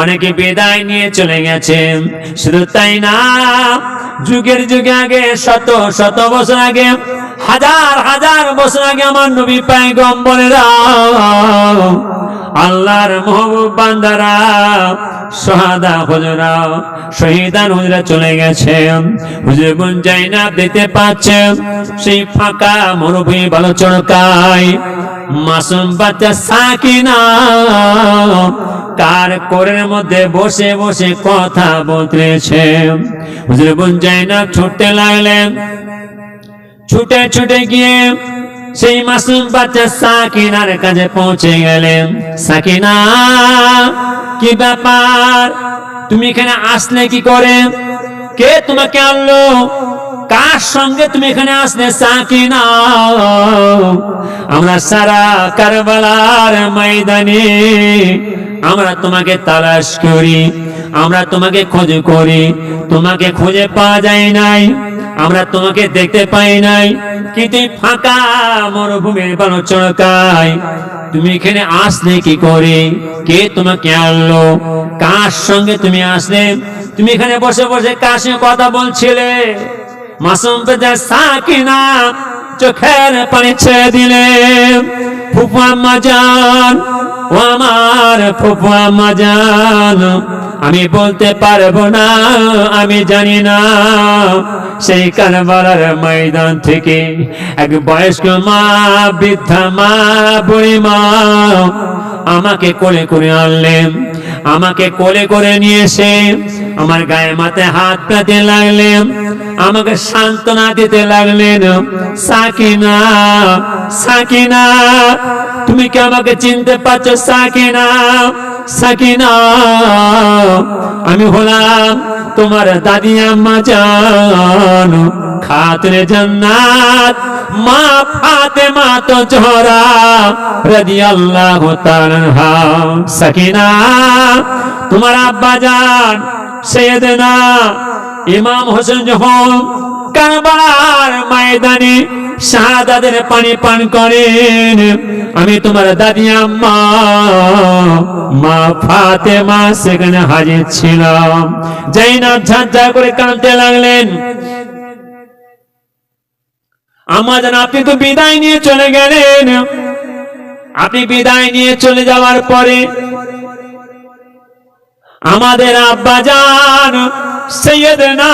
অনেকে বিদায় নিয়ে চলে গেছে। শুধু তাই না, যুগের যুগে আগে, শত শত বছর আগে, হাজার হাজার বছর আগে আমার নবী পায়গম্বরেরা আল্লাহর মহবুব বান্দারা সোহাদা হুজুরা, শহীদান হুজুরা চলে গেছে। হুজুর গুন যাই না দিতে পারছে। সেই ফাঁকা মরুভূমি ভালো চড়কায়। মাসুম বাচ্চা সাকিনা, কার কোরের মধ্যে বসে বসে কথা বলতেছে। হুজুর বোন যাই না ছুটতে লাগলেন। ছুটে ছুটে গিয়ে সেই মাসুম বাচ্চা সাকিনার কাছে পৌঁছে গেলেন। সাকিনা, কি ব্যাপার? তুমি এখানে আসলে কি করে? কে তোমাকে আনলো? কার সঙ্গে তুমি এখানে আসলে সাকিনা? আমরা সারা কারবালার ময়দানে আমরা তোমাকে তালাশ করি, আমরা তোমাকে খোঁজ করি, তোমাকে খুঁজে পাওয়া যায় নাই। আমরা তোমাকে দেখতে পাই নাই। কিন্তু ফাঁকা মরুভূমির বানো চড়কায় তুমি এখানে আসলে কি করে? কে তোমাকে আনলো? কার সঙ্গে তুমি আসলে? তুমি এখানে বসে বসে কার সঙ্গে কথা বলছিলে? মাসুম সাকিনা চোখের পানি ছেড়ে দিলে। ফুফু আম্মা জান, ও আমার ফুফু আম্মা জান। আমি বলতে পারব না, আমি জানি না। সেই কারবালার ময়দান থেকে এক বয়স্ক মা, বৃদ্ধা মা, বুড়ি মা আমাকে কোলে করে আনলেন, আমাকে কোলে করে নিয়ে এসে আমার গায়ে মাথায় হাত পেতে লাগলেন, আমাকে সান্ত্বনা দিতে লাগলেন, সাকিনা সাকিনা, তুমি কি আমাকে চিনতে পারছ, সাকিনা? সাকিনা, আমি হলাম তোমার দাদি আম্মা জান। খাতরে জান্নাত, মা ফাতেমা তো জহরা, রাদিয়াল্লাহু তাআলা সাকিনা, তোমার আব্বা জান, সৈয়দনা, ইমাম হোসেন যখন কারবালার ময়দানে শাহাদাতের পানি পান করেন আমি তোমার দাদি আম্মা। মা ফাতেমা, সেখানে হাজির ছিলাম। যাই না ঝাঁঝা করে কাঁদতে লাগলেন। আমার যেন, আপনি তো বিদায় নিয়ে চলে গেলেন। আপনি বিদায় নিয়ে চলে যাওয়ার পরে আমাদের আব্বা জান, সৈয়দনা,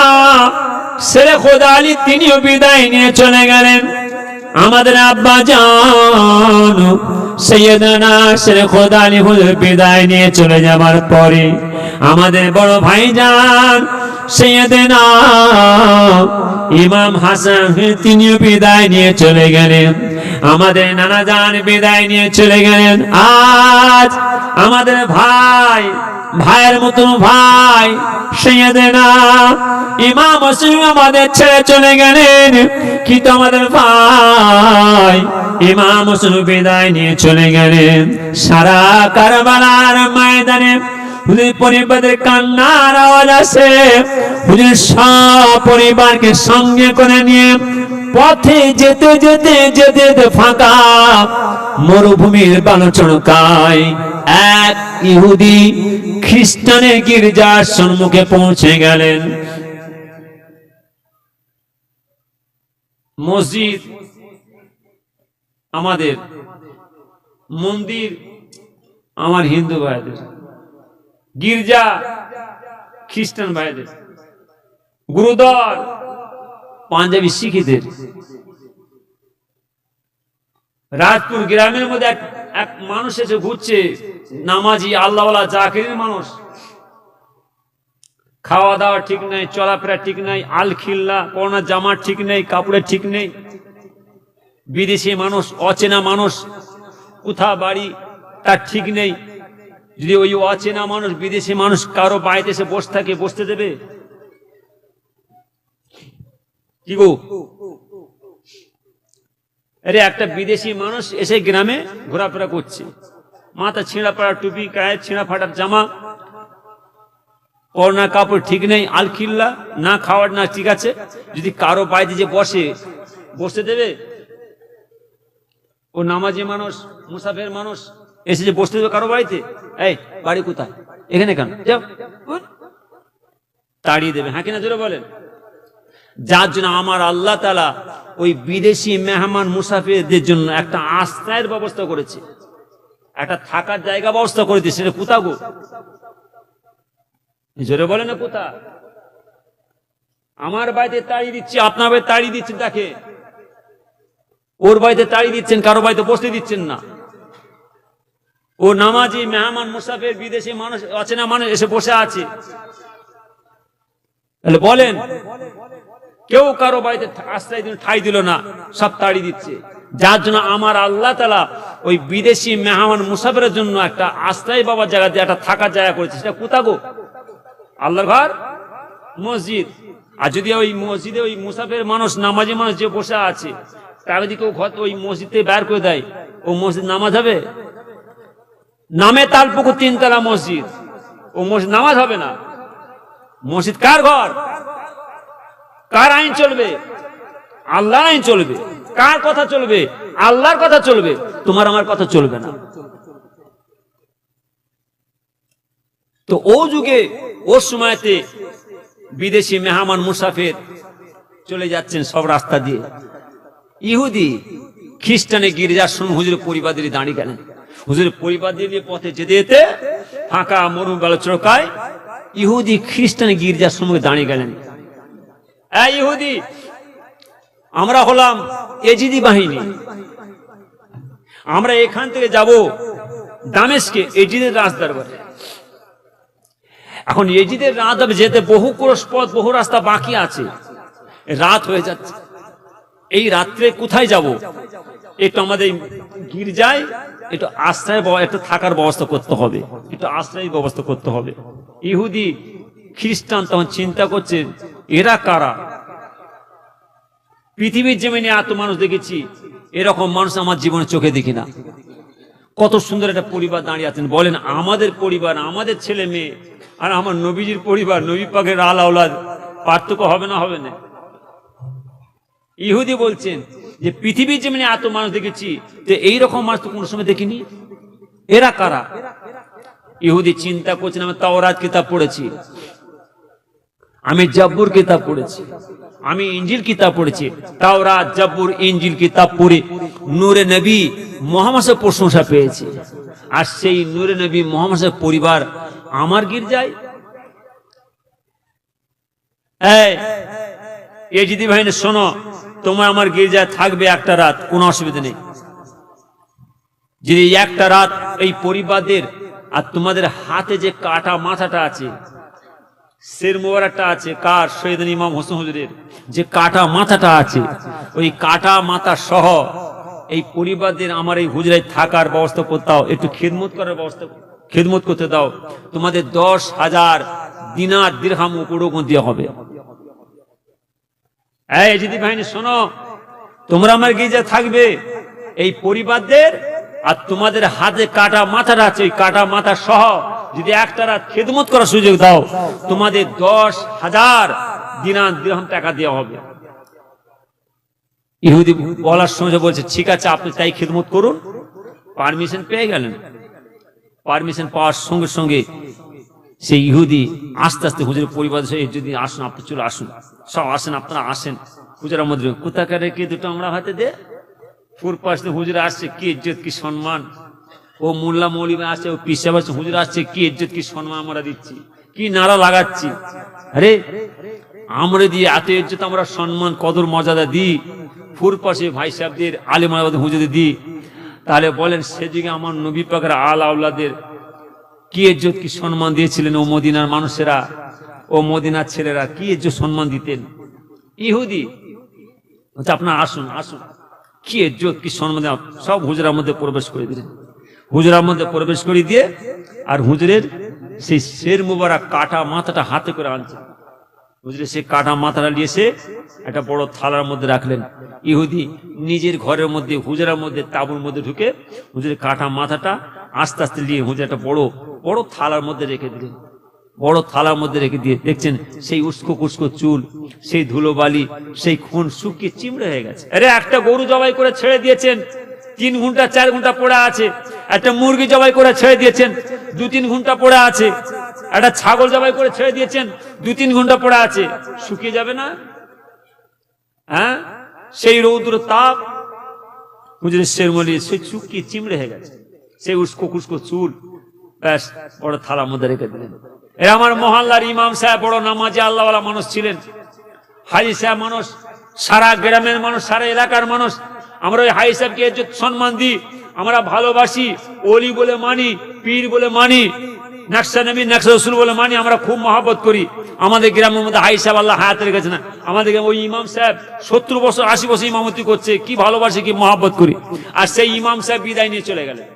শেরে খোদা আলী, তিনিও বিদায় নিয়ে চলে গেলেন। আমাদের আব্বা জান, সৈয়দনা শেরে খোদা আলী হুজুর বিদায় নিয়ে চলে যাবার পরে আমাদের বড় ভাই যান সৈয়দনা ইমাম হাসান তিনিও বিদায় নিয়ে চলে গেলেন। আমাদের নানা যান বিদায় নিয়ে চলে গেলেন। আজ আমাদের ভাই ভাইয়ের মতন ভাই সৈয়দেনা ইমাম হোসেন আমাদের ছেড়ে চলে গেলেন। কিন্তু আমাদের ভাই? ইমাম হোসেন বিদায় নিয়ে চলে গেলেন। সারা কারবালার ময়দানে পরিবারের কান্নার আওয়াজ আসে। সব পরিবারকে সঙ্গে করে নিয়ে পথে যেতে যেতে যেতে যেতে ফাঁকা, মরুভূমির বালচড়কায় এক ইহুদি খ্রিস্টানের গির্জার সম্মুখে পৌঁছে গেলেন। মসজিদ আমাদের, মন্দির আমার হিন্দু ভাইদের, গির্জা খ্রিস্টান ভাইদের গুরুদর পাঞ্জাবি শিখিদের। রাজপুর গ্রামের মধ্যে এক এক মানুষ এসে ঘুরছে, নামাজি আল্লাহওয়ালা চাকরির মানুষ। খাওয়া দাওয়া ঠিক নেই, চলাফেরা ঠিক নেই আল খিল্লা জামা ঠিক নেই, কাপড়ের ঠিক নেই। বিদেশি মানুষ, অচেনা মানুষ, কোথা বাড়ি, তার ঠিক নেই। যদি ওই অচেনা মানুষ, বিদেশি মানুষ কারও বাড়িতে এসে বসে থাকে, বসতে দেবে? কি গো? আরে একটা বিদেশি মানুষ এসে গ্রামে ঘোরাফেরা করছে। মাথা ছিঁড়া পাড়া টুপি, গায়ে ছিঁড়া ফাটার জামা ওর না কাপড় ঠিক নেই, আলখিল্লা, না খাওয়ার, না ঠিক আছে। যদি কারও বাড়িতে যে বসে বসে দেবে? ও নামাজি মানুষ, মুসাফের মানুষ, এসে যে বসতে দেবে কারও বাড়িতে? এই, বাড়ি কোথায়? এখানে কেন? যাও। তাড়িয়ে দেবে হ্যাঁ কিনা জোরে বলেন? যার জন্য আমার আল্লাহ তালা ওই বিদেশি মেহমান মুসাফিরদের জন্য একটা আশ্রয়ের ব্যবস্থা করেছে। একটা থাকার জায়গা ব্যবস্থা করে দিয়েছে কোথা গো? জোরে বলে না কোথা? আমার বাড়িতে তাড়িয়ে দিচ্ছি, আপনার বাড়িতে তাড়িয়ে দিচ্ছেন তাকে ওর বাড়িতে তাড়িয়ে দিচ্ছেন, কারও বাড়িতে বসতে দিচ্ছেন না। ও নামাজি, মেহমান, মুসাফির, বিদেশি মানুষ অচেনা মানুষ এসে বসে আছে? তাহলে বলেন। কেউ কারও বাড়িতে আশ্রয় দিল, ঠাই দিল না, সব তাড়ি দিচ্ছে। যার জন্য আমার আল্লাহ তালা ওই বিদেশি মেহমান মুসাফিরের জন্য একটা আশ্রয় বাবার জায়গা দিয়ে, একটা থাকার জায়গা করেছে। সেটা কোথা গো? আল্লাহর ঘর? মসজিদ। আর যদি ওই মসজিদে ওই মুসাফের মানুষ, নামাজি মানুষ যে বসে আছে তার যদি কেউ ঘর ওই মসজিদে বের করে দেয়, ও মসজিদ নামাজ হবে? নামে তালপুকুর তিনতলা মসজিদ। ও মসজিদ নামাজ হবে না। মসজিদ কার ঘর? কার আইন চলবে? আল্লাহর আইন চলবে। কার কথা চলবে? আল্লাহর কথা চলবে। তোমার আমার কথা চলবে না। তো ও যুগে ওর সময়তে বিদেশি মেহমান মুসাফির চলে যাচ্ছেন সব রাস্তা দিয়ে। ইহুদি খ্রিস্টানে গির্জার সঙ্গে হুজুরের পরিবার দিয়ে দাঁড়িয়ে গেলেন। পরিবার দিয়ে পথে যেতে যেতে ফাঁকা মরু বেলা চড়কায় ইহুদি খ্রিস্টানে গির্জার সঙ্গে দাঁড়িয়ে গেলেন। ইহুদি, আমরা হলাম এজিদি বাহিনী। আমরা এখান থেকে যাব দামেশকে এজিদের রাজদরবারে। এখন এজিদের রাত যেতে বহু ক্রোশ পথ, বহু রাস্তা বাকি আছে। রাত হয়ে যাচ্ছে। এই রাত্রে কোথায় যাব? একটু আমাদের গির্জায় একটু আশ্রয় একটু থাকার ব্যবস্থা করতে হবে। একটু আশ্রয় ব্যবস্থা করতে হবে। ইহুদি, খ্রিস্টান তখন চিন্তা করছে এরা কারা? পৃথিবীর জমিনে এত মানুষ দেখেছি, এরকম মানুষ আমার জীবনে চোখে দেখি না। কত সুন্দর একটা পরিবার দাঁড়িয়ে আছেন। বলেন, আমাদের পরিবার, আমাদের ছেলে মেয়ে, আর আমার নবীজির পরিবার, নবী পাকের আল আওলাদ পার্থক্য হবে না হবে না? ইহুদি বলছেন যে, পৃথিবীর জমিনে এত মানুষ দেখেছি, তো এইরকম মানুষ তো কোনো সময় দেখিনি? এরা কারা? ইহুদি চিন্তা করছেন, আমি তাওরাত কিতাব পড়েছি। আমি জব্বুর কিতাব পড়েছি। আমি ইঞ্জিল কিতাব পড়েছি। তাওরাত, জব্বুর, ইঞ্জিল কিতাব পড়ে নূরে নবী মোহাম্মদের প্রশংসা পেয়েছি। আর সেই নূরে নবী মোহাম্মদের পরিবার আমার গির্জায়? এই দিদি ভাইনে, শোনো, তোমার আমার গির্জায় থাকবে একটা রাত, কোনো অসুবিধা নেই। যদি একটা রাত এই পরিবারদের আর তোমাদের হাতে যে কাটা মাথাটা আছে শের মোবারকটা আছে, কার? সৈয়দ ইমাম হোসেন হুজুরের। যে কাটা মাথাটা আছে, ওই কাটা মাথা সহ এই পরিবারদের আমার এই হুজরায় থাকার ব্যবস্থা করতে দাও। একটু খেদমত করার ব্যবস্থা খেদমত করতে দাও। তোমাদের দশ হাজার দিনার দিরহাম উপরোগণ দেওয়া হবে। এই যদি বাহিনী শোনো। তোমরা আমার গির্জা থাকবে, এই পরিবারদের আর তোমাদের হাতে কাটা মাথাটা আছে, ওই কাটা মাথা সহ যদি একটা রাত খেদমত করার সুযোগ দাও, তোমাদের দশ হাজার দিনার দিরহাম টাকা দেওয়া হবে। ইহুদি বলার সময় বলছে, ঠিক আছে, আপনি তাই খেদমত করুন। পারমিশন পেয়ে গেলেন। পারমিশন পাওয়ার সঙ্গে সঙ্গে সেই ইহুদি আস্তে আস্তে হুজুরের পরিবার যদি আসুন, আপনি চলে আসুন। সব আসেন, আপনারা আসেন। হুজুরের মধ্যে, কোথাকার রেখে দুটো আমরা হাতে দে? ফুর পাশ দিয়ে হুজুর আসছে, কি ইজ্জত, কি সম্মান? ও মোল্লা মৌলিমে আসছে ও পিসা আসছে হুজুর আসছে কি ইজ্জত কি সম্মান আমরা দিচ্ছি কি নাড়া লাগাচ্ছি। আরে আমরা দিয়ে এত ইজ্জত আমরা সম্মান কদর মর্যাদা দিই। ফুর পাশে ভাই সাহেবদের আলিম হুজুরে দিই তাহলে বলেন সে যুগে আমার নবী পাকের আল আউলাদের কি ইজ্জত কি সম্মান দিয়েছিলেন ও মদিনার মানুষেরা ও মদিনার ছেলেরা কি ইজ্জত সম্মান দিতেন? ইহুদি। বলছে, আপনার আসুন আসুন। কি ইজ্জত কি সম্মান সব হুজরার মধ্যে প্রবেশ করে দিলেন। হুজরার মধ্যে প্রবেশ করে দিয়ে আর হুজরের সেই শের মুবারক কাটা মাথাটা হাতে করে আনছে। হুজরে সে কাটা মাথাটা নিয়ে এসে একটা বড় থালার মধ্যে রাখলেন। ইহুদি নিজের ঘরের মধ্যে, হুজরার মধ্যে, তাবুর মধ্যে ঢুকে হুজুরের কাটা মাথাটা আস্তে আস্তে নিয়ে হুজুর একটা বড় বড় থালার মধ্যে রেখে দিলেন। বড় থালার মধ্যে রেখে দিয়ে দেখছেন সেই উস্কো কুস্কো চুল, সেই ধুলো বালি, সেই খুন শুকিয়ে চিমড়ে হয়ে গেছে। আরে একটা গরু জবাই করে ছেড়ে দিয়েছেন। তিন ঘণ্টা চার ঘণ্টা পড়ে আছে। একটা মুরগি জবাই করে ছেড়ে দিয়েছেন, দু তিন ঘণ্টা পড়ে আছে। একটা ছাগল জবাই করে ছেড়ে দিয়েছেন, দু তিন ঘণ্টা পড়ে আছে। শুকিয়ে যাবে না? হ্যাঁ? সেই রৌদ্র তাপ হুজুরের শেরমলি সে চুকি চিমড়ে হয়ে গেছে। সেই উস্কো কুস্কো চুল, ব্যাস, বড় থালার মধ্যে রেখে দিলেন। এরা আমার মহল্লার ইমাম সাহেব, বড় নামাজে আল্লাহওয়ালা মানুষ ছিলেন। হাজি সাহেব মানুষ, সারা গ্রামের মানুষ, সারা এলাকার মানুষ আমরা ওই হাই সাহেবকে সম্মান দিই, আমরা ভালোবাসি অলি বলে মানি, পীর বলে মানি নাকশা নবী নাকশা রসুল বলে মানি, আমরা খুব মহাবত করি। আমাদের গ্রামের মধ্যে হাই সাহেব আল্লাহ হায়াত রেখেছে না। আমাদের গ্রামে ওই ইমাম সাহেব সত্তর বছর, আশি বছর ইমামতি করছে, কি ভালোবাসি, কি মহাবত করি। আর সেই ইমাম সাহেব বিদায় নিয়ে চলে গেলেন।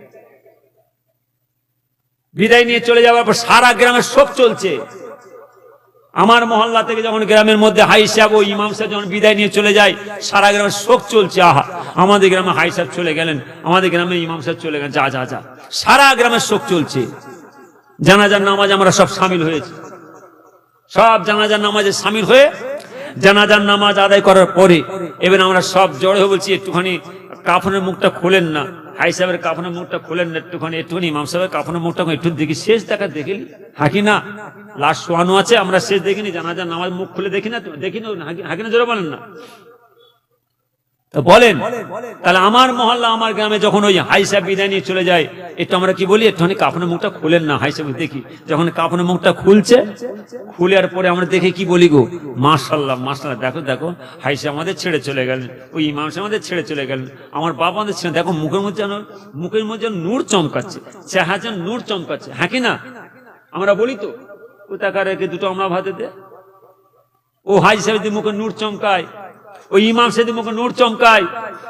বিদায় নিয়ে চলে যাওয়ার পর সারা গ্রামের শোক চলছে। আমার মহল্লা থেকে যখন গ্রামের মধ্যে হাই সাহেব ও ইমাম সাহেব যখন বিদায় নিয়ে চলে যায়, সারা গ্রামের শোক চলছে, আহা। আমাদের গ্রামে হাই সাহেব চলে গেলেন, আমাদের গ্রামে ইমাম সাহেব চলে গেলেন, যা যা যা। সারা গ্রামের শোক চলছে। জানাজার নামাজ আমরা সব সামিল হয়েছি। সব জানাজার নামাজে সামিল হয়ে জানাজার নামাজ আদায় করার পরে, এবার আমরা সব জড় হয়ে বলছি, একটুখানি কাফনের মুখটা খোলেন না। হাই সাহেবের কাফনের মুখটা খুলেন একটুখানি একটুখানি ইমাম সাহেবের কাফনের মুখটা একটু দেখি। শেষ দেখা দেখিনি হাকি না? লাশ শোয়ানো আছে, আমরা শেষ দেখিনি জানা যান নামাজ মুখ খুলে দেখি না দেখিনি দেখি না? হাকি- হাকি না? জোরে বলেন না। বলেন, তাহলে আমার মহল্লা, আমার গ্রামে যখন ওই হাই সাহেব বিদায় নিয়ে চলে যায়, একটু আমরা কি বলি? একটুখানি কাপড়ের মুখটা খুলেন না, হাই সাহেব, দেখি, যখন কাপড়ের মুখটা খুলছে খুলে আর পরে আমরা দেখে কি বলি গো? মাশাল্লাহ মাশাল্লাহ, দেখো দেখো, হাই সাহেব আমাদের ছেড়ে চলে গেলেন, ওই ইমাম আমাদের ছেড়ে চলে গেলেন, আমার বাবা আমাদের ছেড়ে, দেখো, মুখের মধ্যে যেন, মুখের মধ্যে যেন নূর চমকাচ্ছে, চেহারা যেন নূর চমকাচ্ছে হ্যাঁ কি না? আমরা বলি তো, কোথাকার দুটো আমরা ভাতে দে? ও হাই সাহেব মুখে নূর চমকায় ও ইমাম সাহেব মুখে নূর চমকায়,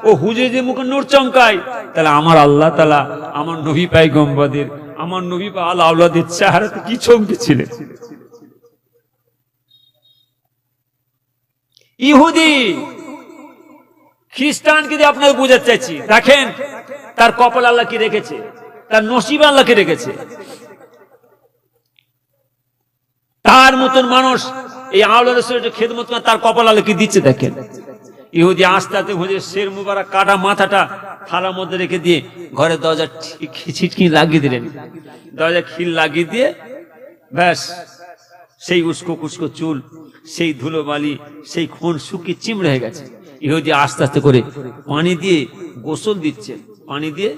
ও হুজুরদের মুখে নূর চমকায়, তাহলে আমার আল্লাহ তালা আমার নবী পাই গম্বাদের আমার নবী পা আল্লাহ আল্লাহদের চেহারাতে কি চমকেছিলেন? ইহুদি, খ্রিস্টানকে দিয়ে আপনাকে বোঝাতে চাইছি। দেখেন তার কপাল আল্লাহ কি রেখেছে? তার নসিব আল্লাহ কি রেখেছে? তার মতন মানুষ এই আওলা রসুলের খেদমত করে তার কপাল আলো কি দিচ্ছে দেখেন? ইহুদি আস্তে আস্তে ভুজে শের মুবারক কাটা মাথাটা থালার মধ্যে রেখে দিয়ে ঘরের দরজা ছিটকি লাগিয়ে দিলেন। দরজা খিল লাগিয়ে দিয়ে ব্যাস, সেই উস্কো কুস্কো চুল, সেই ধুলো বালি, সেই খুন শুকিয়ে চিমড়ে হয়ে গেছে। ইহুদি আস্তে আস্তে করে পানি দিয়ে গোসল দিচ্ছেন, পানি দিয়ে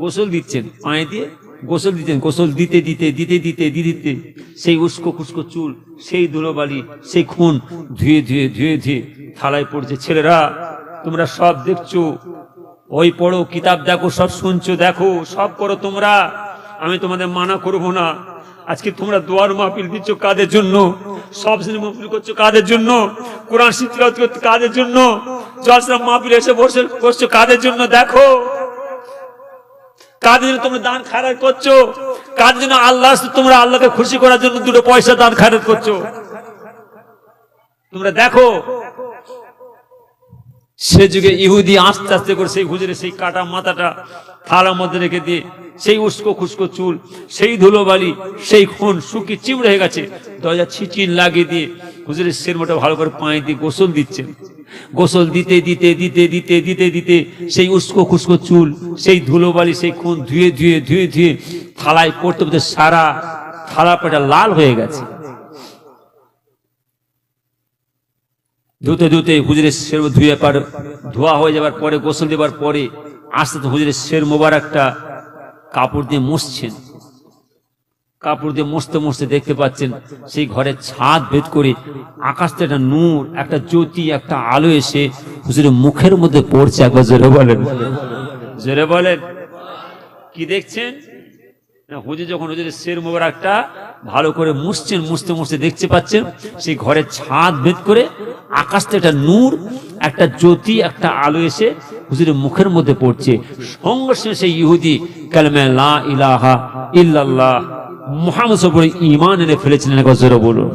গোসল দিচ্ছেন, পানি দিয়ে গোসল দিতেন, গোসল দিতে দিতে দিতে দিতে দিতে সেই উস্কো খুস্কো চুল, সেই ধুলোবালি, সেই খুন, ধুয়ে ধুয়ে ধুয়ে ধুয়ে থালায় পড়ছে। ছেলেরা, তোমরা সব দেখছ। ওই পড়ো, কিতাব দেখো, সব শুনছো, দেখো, সব করো তোমরা। আমি তোমাদের মানা করব না। আজকে তোমরা দোয়ার মাহফিল দিচ্ছ কাদের জন্য? সব শ্রেণি মাহফিল করছ কাদের জন্য? কোরআন শিক্ষা কাদের জন্য? জলসা মাহফিল এসে বসে করছ কাদের জন্য? দেখো। কাদের জন্য তোমরা দান খারাপ করছ? কাদের জন্য আল্লাহ তোমরা আল্লাহকে খুশি করার জন্য দুটো পয়সা দান করছ? তোমরা দেখো, সে যুগে ইহুদি আস্তে আস্তে করে সেই হুজুরে সেই কাটা মাথাটা থালার মধ্যে রেখে দিয়ে, সেই উস্কো খুস্কো চুল, সেই ধুলোবালি, সেই খুন শুকি চিমড়ে হয়ে গেছে। দরজা ছিচিন লাগিয়ে দিয়ে হুজুরের সেরমোটা ভালো করে পায়ে দিয়ে গোসল দিচ্ছেন গোসল দিতে দিতে দিতে দিতে দিতে দিতে সেই উস্কো খুস্কো চুল, সেই ধুলোবালি, সেই খুন ধুয়ে ধুয়ে ধুয়ে ধুয়ে থালায় পড়তে পড়তে সারা থালা পেটা লাল হয়ে গেছে। ধুতে ধুতে হুজুরের শের ধুয়ে পার ধোয়া হয়ে যাবার পরে, গোসল দেবার পরে আস্তে আস্তে হুজুরের শের মোবারকটা কাপড় দিয়ে মুছছেন। কাপড় দিয়ে মুছতে মুছতে দেখতে পাচ্ছেন, সেই ঘরের ছাদ ভেদ করে আকাশ থেকে একটা নূর, একটা জ্যোতি, একটা আলো এসে হুজুরের মুখের মধ্যে পড়ছে একবার জোরে বলেন। জোরে বলেন। কি দেখছেন? হুজুর যখন হুজুরের শের মোবারকটা ভালো করে মুছছেন, মুছতে মুছতে দেখতে পাচ্ছেন, সেই ঘরের ছাদ ভেদ করে আকাশ থেকে একটা নূর, একটা জ্যোতি, একটা আলো এসে হুজুরের মুখের মধ্যে পড়ছে। সঙ্গে সঙ্গে সেই ইহুদি, কালমে লা ইলাহা ইল্লাল্লাহ মুহাম্মদ সবরে ইমান এনে ফেলেছিলেন একবার জোরে বলুন।